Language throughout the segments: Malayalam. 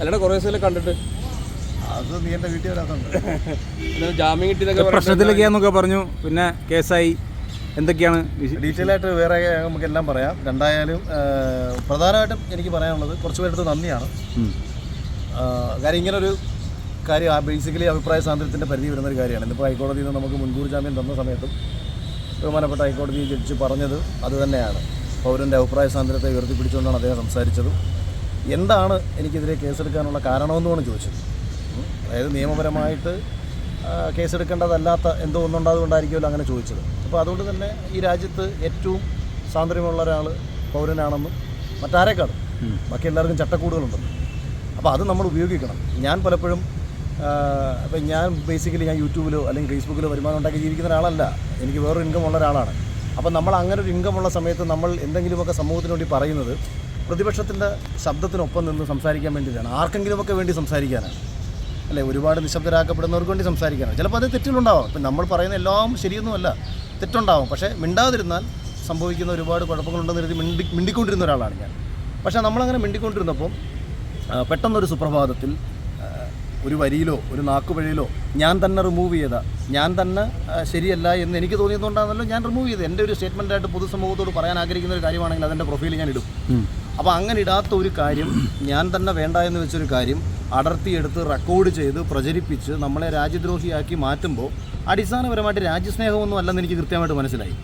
അല്ലാണ്ട് കുറേ ദിവസമല്ലേ കണ്ടിട്ട്? അത് നീ എന്റെ വീട്ടിൽ വരാത്തുണ്ട് ജാമ്യം കിട്ടിയതൊക്കെ പ്രശ്നത്തിലൊക്കെയാന്നൊക്കെ പറഞ്ഞു. പിന്നെ കേസായി. എന്തൊക്കെയാണ് ഡീറ്റെയിൽ ആയിട്ട് വേറെ നമുക്ക് എല്ലാം പറയാം. രണ്ടായാലും പ്രധാനമായിട്ടും എനിക്ക് പറയാനുള്ളത് കുറച്ച് പേരുടെ നന്ദിയാണ്. കാര്യം ഇങ്ങനൊരു കാര്യം ബേസിക്കലി അഭിപ്രായ സ്വാതന്ത്ര്യത്തിന്റെ പരിധി വരുന്ന ഒരു കാര്യമാണ്. ഇന്നിപ്പോൾ ഹൈക്കോടതിയിൽ നിന്ന് നമുക്ക് മുൻകൂർ ജാമ്യം തന്ന സമയത്തും ബഹുമാനപ്പെട്ട ഹൈക്കോടതി ജഡ്ജ് പറഞ്ഞത് അത് തന്നെയാണ്. പൗരന്റെ അഭിപ്രായ സ്വാതന്ത്ര്യത്തെ ഉയർത്തിപ്പിടിച്ചുകൊണ്ടാണ് അദ്ദേഹം സംസാരിച്ചതും. എന്താണ് എനിക്കെതിരെ കേസെടുക്കാനുള്ള കാരണമെന്നുമാണ് ചോദിച്ചത്. അതായത് നിയമപരമായിട്ട് കേസെടുക്കേണ്ടതല്ലാത്ത എന്തോ ഒന്നുണ്ടായതുകൊണ്ടായിരിക്കുമല്ലോ അങ്ങനെ ചോദിച്ചത്. അപ്പോൾ അതുകൊണ്ട് തന്നെ ഈ രാജ്യത്ത് ഏറ്റവും സ്വാതന്ത്ര്യമുള്ള ഒരാൾ പൗരനാണെന്നും മറ്റാരേക്കാളും ബാക്കി എല്ലാവർക്കും ചട്ടക്കൂടുകളുണ്ടെന്നും അപ്പോൾ അത് നമ്മൾ ഉപയോഗിക്കണം. ഞാൻ പലപ്പോഴും ഇപ്പം ഞാൻ ബേസിക്കലി ഞാൻ യൂട്യൂബിലോ അല്ലെങ്കിൽ ഫേസ്ബുക്കിലോ വരുമാനം ഉണ്ടാക്കി ജീവിക്കുന്ന ഒരാളല്ല. എനിക്ക് വേറൊരു ഇൻകം ഉള്ള ഒരാളാണ്. അപ്പം നമ്മൾ അങ്ങനെ ഒരു ഇൻകം ഉള്ള സമയത്ത് നമ്മൾ എന്തെങ്കിലുമൊക്കെ സമൂഹത്തിന് വേണ്ടി പറയുന്നത് പ്രതിപക്ഷത്തിന്റെ ശബ്ദത്തിനൊപ്പം നിന്ന് സംസാരിക്കാൻ വേണ്ടിയിട്ടാണ്. ആർക്കെങ്കിലുമൊക്കെ വേണ്ടി സംസാരിക്കാനാണ്. അല്ലേ? ഒരുപാട് നിശബ്ദരാക്കപ്പെടുന്നവർക്ക് വേണ്ടി സംസാരിക്കാനാണ്. ചിലപ്പോൾ അത് തെറ്റിലുണ്ടാവാം ഇപ്പം നമ്മൾ പറയുന്ന എല്ലാം ശരിയൊന്നുമല്ല. തെറ്റുണ്ടാവും. പക്ഷേ മിണ്ടാതിരുന്നാൽ സംഭവിക്കുന്ന ഒരുപാട് കുഴപ്പങ്ങളുണ്ടെന്ന് കരുതി മിണ്ടി മിണ്ടിക്കൊണ്ടിരുന്ന ഒരാളാണ് ഞാൻ. പക്ഷേ നമ്മളങ്ങനെ മിണ്ടിക്കൊണ്ടിരുന്നപ്പം ആ, പെട്ടെന്നൊരു സുപ്രഭാതത്തിൽ ഒരു വരിയിലോ ഒരു നാക്കുവഴിയിലോ ഞാൻ തന്നെ റിമൂവ് ചെയ്ത ഞാൻ തന്നെ ശരിയല്ല എന്ന് എനിക്ക് തോന്നിയതുകൊണ്ടാണല്ലോ ഞാൻ റിമൂവ് ചെയ്തത്. എന്റെ ഒരു സ്റ്റേറ്റ്മെന്റായിട്ട് പൊതുസമൂഹത്തോട് പറയാൻ ആഗ്രഹിക്കുന്ന ഒരു കാര്യമാണെങ്കിൽ അതിന്റെ പ്രൊഫൈൽ ഞാൻ ഇടും. അപ്പോൾ അങ്ങനെ ഇടാത്ത ഒരു കാര്യം ഞാൻ തന്നെ വേണ്ട എന്ന് വെച്ചൊരു കാര്യം അടർത്തിയെടുത്ത് റെക്കോർഡ് ചെയ്ത് പ്രചരിപ്പിച്ച് നമ്മളെ രാജ്യദ്രോഹിയാക്കി മാറ്റുമ്പോൾ അടിസ്ഥാനപരമായിട്ട് രാജ്യസ്നേഹമൊന്നും അല്ലെന്ന് എനിക്ക് കൃത്യമായിട്ട് മനസ്സിലായി.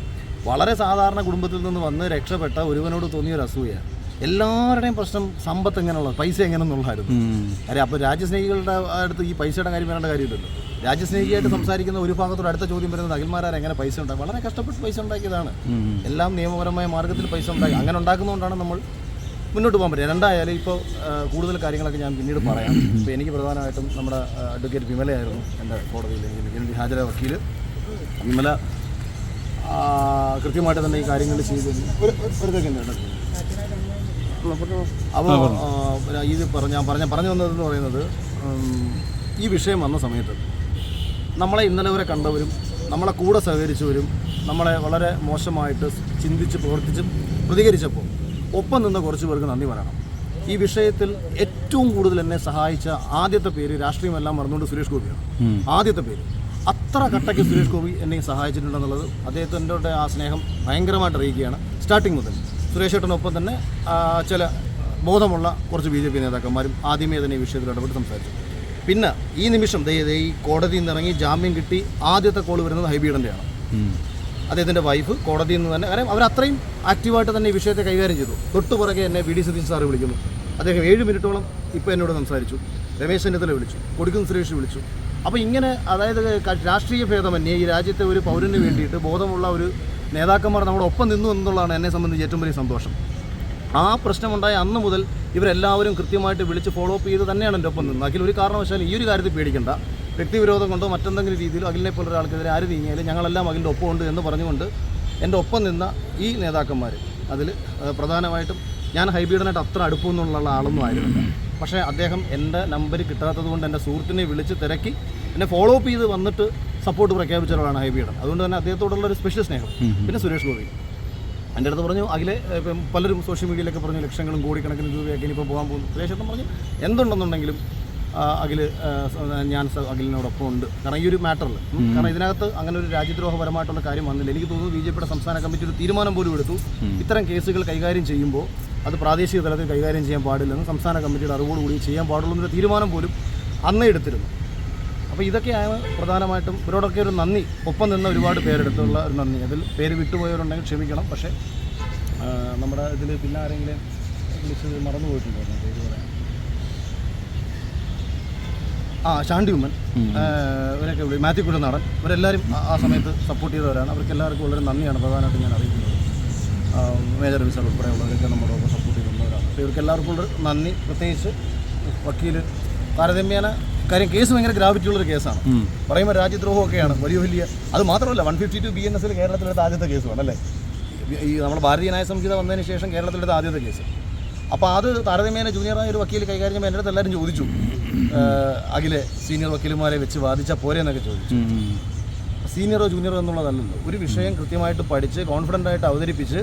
വളരെ സാധാരണ കുടുംബത്തിൽ നിന്ന് വന്ന് രക്ഷപ്പെട്ട ഒരുവനോട് തോന്നിയ ഒരു അസൂയ. എല്ലാവരുടെയും പ്രശ്നം സമ്പത്ത് എങ്ങനെയുള്ള പൈസ എങ്ങനെയെന്നുള്ളതായിരുന്നു. കാര്യം അപ്പോൾ രാജ്യസ്നേഹികളുടെ അടുത്ത് ഈ പൈസയുടെ കാര്യം വരേണ്ട കാര്യമില്ലല്ലോ. രാജ്യസ്നേഹിയായിട്ട് സംസാരിക്കുന്ന ഒരു ഭാഗത്തോട് അടുത്ത ചോദ്യം വരുന്നത് അഖിൽമാരാർ എങ്ങനെ പൈസ ഉണ്ടാക്കി? വളരെ കഷ്ടപ്പെട്ട് പൈസ ഉണ്ടാക്കിയതാണ്. എല്ലാം നിയമപരമായ മാർഗത്തിൽ പൈസ ഉണ്ടാക്കി. അങ്ങനെ ഉണ്ടാക്കുന്നതുകൊണ്ടാണ് നമ്മൾ മുന്നോട്ട് പോകാൻ പറ്റില്ല. രണ്ടായാലും ഇപ്പോൾ കൂടുതൽ കാര്യങ്ങളൊക്കെ ഞാൻ പിന്നീട് പറയാം. ഇപ്പോൾ എനിക്ക് പ്രധാനമായിട്ടും നമ്മുടെ അഡ്വക്കേറ്റ് വിമലയായിരുന്നു എന്റെ കോടതിയിൽ എനിക്ക് ഹാജര വക്കീൽ വിമല കൃത്യമായിട്ട് തന്നെ ഈ കാര്യങ്ങൾ ചെയ്ത്. അപ്പോൾ ഇത് പറഞ്ഞ ഞാൻ പറഞ്ഞ പറഞ്ഞു വന്നതെന്ന് പറയുന്നത് ഈ വിഷയം വന്ന സമയത്ത് നമ്മളെ ഇന്നലെ വരെ കണ്ടവരും നമ്മളെ കൂടെ സഹകരിച്ചവരും നമ്മളെ വളരെ മോശമായിട്ട് ചിന്തിച്ച് പ്രവർത്തിച്ച് പ്രതികരിച്ചപ്പോൾ ഒപ്പം നിന്ന കുറച്ച് പേർക്ക് നന്ദി പറയണം. ഈ വിഷയത്തിൽ ഏറ്റവും കൂടുതൽ എന്നെ സഹായിച്ച ആദ്യത്തെ പേര് രാഷ്ട്രീയമെല്ലാം മറന്നുകൊണ്ട് സുരേഷ് ഗോപിയാണ്. ആദ്യത്തെ പേര്. അത്ര കട്ടയ്ക്ക് സുരേഷ് ഗോപി എന്നെ സഹായിച്ചിട്ടുണ്ടെന്നുള്ളത് അദ്ദേഹത്തിന്റെ ആ സ്നേഹം ഭയങ്കരമായിട്ട് അറിയിക്കുകയാണ്. സ്റ്റാർട്ടിങ് മുതൽ സുരേഷ് ഏട്ടനൊപ്പം തന്നെ ചില ബോധമുള്ള കുറച്ച് ബി ജെ പി നേതാക്കന്മാരും ആദ്യമേ തന്നെ ഈ വിഷയത്തിൽ ഇടപെട്ട് സംസാരിച്ചു. പിന്നെ ഈ നിമിഷം ഈ കോടതിയിൽ നിന്ന് ഇറങ്ങി ജാമ്യം കിട്ടി ആദ്യത്തെ കോൾ വരുന്നത് ഹൈബീഡന്റെയാണ്. അദ്ദേഹത്തിന്റെ വൈഫ് കോടതിയിൽ നിന്ന് തന്നെ. കാരണം അവർ അത്രയും ആക്റ്റീവായിട്ട് തന്നെ ഈ വിഷയത്തെ കൈകാര്യം ചെയ്തു. തൊട്ടു പുറകെ എന്നെ വി ഡി സതീഷ് സാറ് വിളിക്കുന്നു. അദ്ദേഹം ഏഴ് മിനിറ്റോളം ഇപ്പോൾ എന്നോട് സംസാരിച്ചു. രമേശ് ചെന്നിത്തല വിളിച്ചു. കൊടുക്കും സുരേഷ് വിളിച്ചു. അപ്പോൾ ഇങ്ങനെ അതായത് രാഷ്ട്രീയ ഭേദമന്യേ ഈ രാജ്യത്തെ ഒരു പൗരന് വേണ്ടിയിട്ട് ബോധമുള്ള ഒരു നേതാക്കന്മാർ നമ്മുടെ ഒപ്പം നിന്നു എന്നുള്ളതാണ് എന്നെ സംബന്ധിച്ച് ഏറ്റവും വലിയ സന്തോഷം. ആ പ്രശ്നമുണ്ടായ അന്ന് മുതൽ ഇവരെല്ലാവരും കൃത്യമായിട്ട് വിളിച്ച് ഫോളോ അപ്പ് ചെയ്ത് തന്നെയാണ് എന്റെ ഒപ്പം നിന്നത്. അതിൽ ഒരു കാരണവശാലും ഈ ഒരു കാര്യത്തിൽ പേടിക്കണ്ട. വ്യക്തിവിരോധം കൊണ്ടോ മറ്റെന്തെങ്കിലും രീതിയിലോ അഖിലിനെ പോലെ ഒരാൾക്കെതിരെ ആര് നീങ്ങിയാലും ഞങ്ങളെല്ലാം അഖിലിന്റെ ഒപ്പമുണ്ട് എന്ന് പറഞ്ഞുകൊണ്ട് എന്റെ ഒപ്പം നിന്ന ഈ നേതാക്കന്മാർ അതിൽ പ്രധാനമായിട്ടും ഞാൻ ഹൈബീഡനായിട്ട് അത്ര അടുപ്പമെന്നുള്ള ആളൊന്നും ആയിരുന്നില്ല. പക്ഷേ അദ്ദേഹം എന്റെ നമ്പർ കിട്ടാത്തത് കൊണ്ട് എന്റെ സുഹൃത്തിനെ വിളിച്ച് തിരക്കി എന്നെ ഫോളോ അപ്പ് ചെയ്ത് വന്നിട്ട് സപ്പോർട്ട് പ്രഖ്യാപിച്ച ഒരാളാണ് ഹൈബീഡൻ. അതുകൊണ്ട് തന്നെ അദ്ദേഹത്തോടുള്ള ഒരു സ്പെഷ്യൽ സ്നേഹം. പിന്നെ സുരേഷ് ഗോപി. എന്റെ അടുത്ത് പറഞ്ഞു അഖിലെ പലരും സോഷ്യൽ മീഡിയയിലൊക്കെ പറഞ്ഞു ലക്ഷങ്ങളും കോടിക്കണക്കിന് രൂപയൊക്കെ ഇനിയിപ്പോൾ പോകാൻ പോകുന്നു. എന്ന് പറഞ്ഞു എന്തുണ്ടെന്നുണ്ടെങ്കിലും സ- ഞാൻ അഖിലിനോടൊപ്പം ഉണ്ട്. കാരണം ഈ ഒരു മാറ്ററിൽ കാരണം ഇതിനകത്ത് അങ്ങനെ ഒരു രാജ്യദ്രോഹപരമായിട്ടുള്ള കാര്യം വന്നില്ല. എനിക്ക് തോന്നുന്നു ബി ജെ പിയുടെ സംസ്ഥാന കമ്മിറ്റി ഒരു തീരുമാനം പോലും എടുത്തു. ഇത്തരം കേസുകൾ കൈകാര്യം ചെയ്യുമ്പോൾ അത് പ്രാദേശിക തലത്തിൽ കൈകാര്യം ചെയ്യാൻ പാടില്ലെന്ന് സംസ്ഥാന കമ്മിറ്റിയുടെ അറിവോടുകൂടി ചെയ്യാൻ പാടുള്ളൂ എന്നൊരു തീരുമാനം പോലും അന്നേ എടുത്തിരുന്നു. അപ്പോൾ ഇതൊക്കെയാണ് പ്രധാനമായിട്ടും ഇവരോടൊക്കെ ഒരു നന്ദി. ഒപ്പം നിന്ന ഒരുപാട് പേരെടുത്തുള്ള ഒരു നന്ദി. അതിൽ പേര് വിട്ടുപോയവരുണ്ടെങ്കിൽ ക്ഷമിക്കണം. പക്ഷേ നമ്മുടെ ഇതിൽ പിന്നെ ആരെങ്കിലും വിളിച്ചത് മറന്നു പോയിട്ടുണ്ടായിരുന്നു പേര് പറയാൻ ആ ഷാണ്ടി ഉമ്മൻ. ഇവരൊക്കെ വിളി മാത്യു കുഴനാടൻ ഇവരെല്ലാവരും ആ- സമയത്ത് സപ്പോർട്ട് ചെയ്തവരാണ്. അവർക്ക് എല്ലാവർക്കും വളരെ നന്ദിയാണ് പ്രധാനമായിട്ടും ഞാൻ അറിയിക്കുന്നത്. മേജർ വിസർ ഉൾപ്പെടെയുള്ളവരൊക്കെ നമ്മുടെ ഒപ്പം സപ്പോർട്ട് ചെയ്തവരാണ് അപ്പോൾ ഇവർക്ക് എല്ലാവർക്കും ഉള്ള നന്ദി. പ്രത്യേകിച്ച് വക്കീൽ താരതമ്യേന കാര്യം കേസ് ഭയങ്കര ഗ്രാവിറ്റി ഉള്ളൊരു കേസാണ്. പറയുമ്പോൾ രാജ്യദ്രോഹമൊക്കെയാണ്. വലിയ വലിയ അത് മാത്രമല്ല one fifty two B N എസിൽ കേരളത്തിലെടുത്ത ആദ്യത്തെ കേസുമാണ് അല്ലേ? ഈ നമ്മുടെ ഭാരതീയ ന്യായ സംഹിത വന്നതിന് ശേഷം കേരളത്തിലെടുത്ത ആദ്യത്തെ കേസ്. അപ്പോൾ അത് താരതമ്യേന ജൂനിയറായ ഒരു വക്കീൽ കൈകാര്യം ചെയ്യുമ്പോൾ എന്റെ അടുത്ത് എല്ലാവരും ചോദിച്ചു. അഖിലെ സീനിയർ വക്കീലുമാരെ വെച്ച് വാദിച്ചാൽ പോരെ എന്നൊക്കെ ചോദിച്ചു. സീനിയറോ ജൂനിയറോ എന്നുള്ളതല്ലല്ലോ. ഒരു വിഷയം കൃത്യമായിട്ട് പഠിച്ച് കോൺഫിഡന്റ് ആയിട്ട് അവതരിപ്പിച്ച്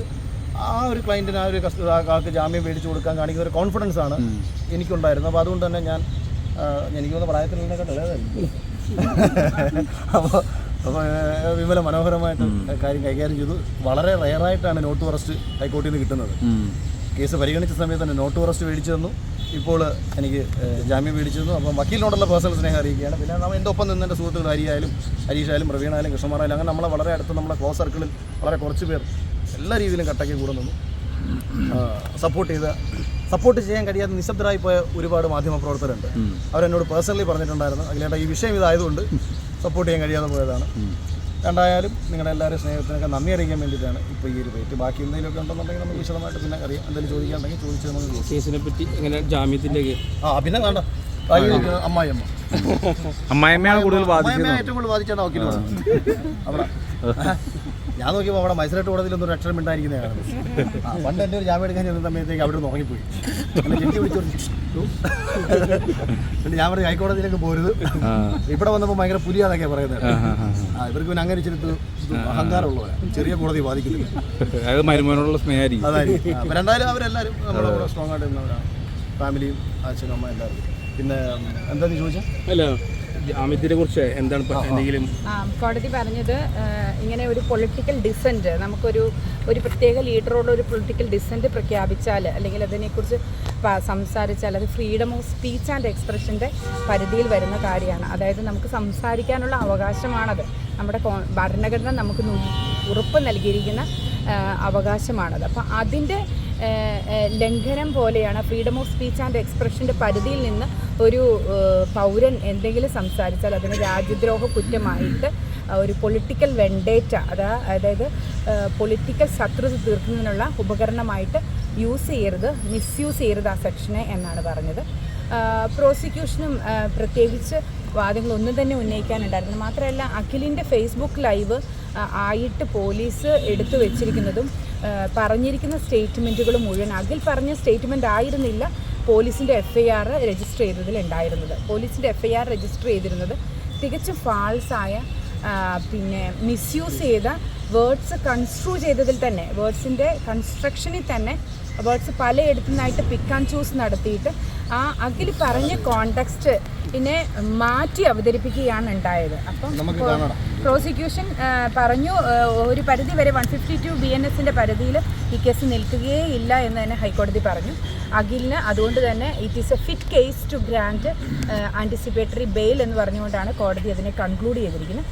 ആ ഒരു ക്ലയന്റിന് ആ ഒരു ആൾക്ക് ജാമ്യം മേടിച്ച് കൊടുക്കാൻ കാണിക്കുന്ന ഒരു കോൺഫിഡൻസ് ആണ് എനിക്കുണ്ടായിരുന്നത്. അപ്പോൾ അതുകൊണ്ട് തന്നെ ഞാൻ എനിക്ക് തോന്നുന്ന പ്രായത്തിൽ നിന്നൊക്കെ അപ്പോൾ അപ്പോൾ വിമല മനോഹരമായിട്ട് കാര്യം കൈകാര്യം ചെയ്തു. വളരെ റയറായിട്ടാണ് നോട്ട് ഫോറസ്റ്റ് ഹൈക്കോടതിയിൽ നിന്ന് കിട്ടുന്നത്. കേസ് പരിഗണിച്ച സമയത്ത് തന്നെ നോട്ട് ഫോറസ്റ്റ് മേടിച്ചു തന്നു. ഇപ്പോൾ എനിക്ക് ജാമ്യം മേടിച്ചു തന്നു അപ്പം വക്കീലിനോടുള്ള പേഴ്സണൽ സ്നേഹം അറിയിക്കുകയാണ്. പിന്നെ നമ്മൾ എന്റെ ഒപ്പം നിന്ന് എന്റെ സുഹൃത്തുക്കൾ ഹരിയായാലും ഹരീഷായാലും പ്രവീണായാലും കൃഷ്ണമാരായാലും അങ്ങനെ നമ്മളെ വളരെ അടുത്ത് നമ്മളെ ക്ലോസ് സർക്കിളിൽ വളരെ കുറച്ച് പേർ എല്ലാ രീതിയിലും കട്ടയ്ക്ക് കൂടെ നിന്നു. സപ്പോർട്ട് ചെയ്ത സപ്പോർട്ട് ചെയ്യാൻ കഴിയാത്ത നിശബ്ദരായി പോയ ഒരുപാട് മാധ്യമ പ്രവർത്തകരുണ്ട്. അവരെന്നോട് പേഴ്സണലി പറഞ്ഞിട്ടുണ്ടായിരുന്നു. അതിലേട്ടാ ഈ വിഷയം ഇതായതുകൊണ്ട് സപ്പോർട്ട് ചെയ്യാൻ കഴിയാതെ പോയതാണ്. രണ്ടായാലും നിങ്ങളുടെ എല്ലാവരും സ്നേഹത്തിനൊക്കെ നന്ദി അറിയിക്കാൻ വേണ്ടിയിട്ടാണ് ഇപ്പോൾ ഈ ഒരു പേറ്റ് ബാക്കി എന്തെങ്കിലുമൊക്കെ ഉണ്ടെന്നുണ്ടെങ്കിൽ നമുക്ക് വിശദമായിട്ട് പിന്നെ അറിയാം. എന്തെങ്കിലും ചോദിക്കാനുണ്ടെങ്കിൽ ചോദിച്ച് നമുക്ക്. കേസിനെ പറ്റി എങ്ങനെ ജാമ്യത്തിന്റെ ആ പിന്നെ വേണ്ട. അമ്മായിയമ്മ. അമ്മായിമ്മയാണ് കൂടുതൽ ബാധിച്ചത് അമ്മായിയമ്മ ഏറ്റവും കൂടുതൽ ബാധിച്ചാണ് വക്കീൽ അവിടെ. ഞാൻ നോക്കിയപ്പോൾ അവിടെ മൈസൂരട്ട് കോടതിയിലൊന്നും ഒരു അക്ഷരം ഉണ്ടായിരിക്കുന്നതാണ് ആ പണ്ട് എന്റെ ഒരു ജാമ്യം എടുക്കാൻ ചെന്ന സമയത്തേക്ക് അവിടെ നിന്ന് ഉറങ്ങിപ്പോയി. എന്നെ കെട്ടി വിളിച്ചു പിന്നെ ഞാൻ പറഞ്ഞു ഹൈക്കോടതിയിലേക്ക് പോരുത്. ഇവിടെ വന്നപ്പോൾ ഭയങ്കര പുലിയാതൊക്കെ പറയുന്നത്. ആ ഇവർക്ക് പിന്നെ അങ്ങനെ ഇച്ചിരി അഹങ്കാരമുള്ളവരാണ് ചെറിയ കോടതി ബാധിക്കുന്നില്ല. അതായത് മരുമോനോടുള്ള സ്നേഹമായിരിക്കും അതായിരിക്കും. അപ്പോൾ എന്തായാലും അവരെല്ലാവരും നമ്മുടെ കൂടെ സ്ട്രോങ് ആയിട്ട് നിന്നവരാണ് ഫാമിലിയും അച്ഛനും അമ്മ എല്ലാവരും. പിന്നെ എന്താ നീ ചോദിച്ചാൽ ജാമ്യത്തിനെ കുറിച്ച് എന്താണ് എന്തെങ്കിലും? കോടതി പറഞ്ഞത് ഇങ്ങനെ ഒരു പൊളിറ്റിക്കൽ ഡിസെന്റ് നമുക്കൊരു ഒരു പ്രത്യേക ലീഡറോട് ഒരു പൊളിറ്റിക്കൽ ഡിസെന്റ് പ്രഖ്യാപിച്ചാൽ അല്ലെങ്കിൽ അതിനെക്കുറിച്ച് സംസാരിച്ചാൽ അത് ഫ്രീഡം ഓഫ് സ്പീച്ച് ആൻഡ് എക്സ്പ്രഷന്റെ പരിധിയിൽ വരുന്ന കാര്യമാണ്. അതായത് നമുക്ക് സംസാരിക്കാനുള്ള അവകാശമാണത്. നമ്മുടെ ഭരണഘടന നമുക്ക് ഉറപ്പ് നൽകിയിരിക്കുന്ന അവകാശമാണത്. അപ്പോൾ അതിന്റെ ലംഘനം പോലെയാണ് ഫ്രീഡം ഓഫ് സ്പീച്ച് ആൻഡ് എക്സ്പ്രഷന്റെ പരിധിയിൽ നിന്ന് ഒരു പൗരൻ എന്തെങ്കിലും സംസാരിച്ചാൽ അതിന് രാജ്യദ്രോഹ കുറ്റമായിട്ട് ഒരു പൊളിറ്റിക്കൽ വെണ്ടേറ്റ അതാ അതായത് പൊളിറ്റിക്കൽ ശത്രുത തീർക്കുന്നതിനുള്ള ഉപകരണമായിട്ട് യൂസ് ചെയ്യരുത് മിസ്യൂസ് ചെയ്യരുത് ആ സെക്ഷനെ എന്നാണ് പറഞ്ഞത്. പ്രോസിക്യൂഷനും പ്രത്യേകിച്ച് വാദങ്ങളൊന്നും തന്നെ ഉന്നയിക്കാനുണ്ടായിരുന്നു മാത്രമല്ല അഖിലിന്റെ ഫേസ്ബുക്ക് ലൈവ് ആയിട്ട് പോലീസ് എടുത്തു വെച്ചിരിക്കുന്നതും പറഞ്ഞിരിക്കുന്ന സ്റ്റേറ്റ്മെന്റുകൾ മുഴുവൻ അഖിൽ പറഞ്ഞ സ്റ്റേറ്റ്മെന്റ് ആയിരുന്നില്ല. പോലീസിന്റെ എഫ് ഐ ആർ രജിസ്റ്റർ ചെയ്തതിൽ ഉണ്ടായിരുന്നത് പോലീസിന്റെ എഫ് ഐ ആർ രജിസ്റ്റർ ചെയ്തിരുന്നത് തികച്ചും ഫാൾസായ പിന്നെ മിസ്യൂസ് ചെയ്ത വേർഡ്സ് കൺസ്ട്രൂ ചെയ്തതിൽ തന്നെ വേർഡ്സിന്റെ കൺസ്ട്രക്ഷനിൽ തന്നെ വേർഡ്സ് പലയിടത്തു നിന്നായിട്ട് പിക്ക് ആൻഡ് ചൂസ് നടത്തിയിട്ട് ആ അഖിൽ പറഞ്ഞ കോണ്ടെക്സ്റ്റ് പിന്നെ മാറ്റി അവതരിപ്പിക്കുകയാണ് ഉണ്ടായത് അപ്പം. പ്രോസിക്യൂഷൻ പറഞ്ഞു ഒരു പരിധി വരെ one fifty two B N എസിന്റെ പരിധിയിൽ ഈ കേസ് നിൽക്കുകയേ ഇല്ല എന്ന് തന്നെ ഹൈക്കോടതി പറഞ്ഞു. അഖിലിന് അതുകൊണ്ട് തന്നെ it is a fit case to grant anticipatory bail എന്ന് പറഞ്ഞുകൊണ്ടാണ് കോടതി അതിനെ കൺക്ലൂഡ് ചെയ്തിരിക്കുന്നത്.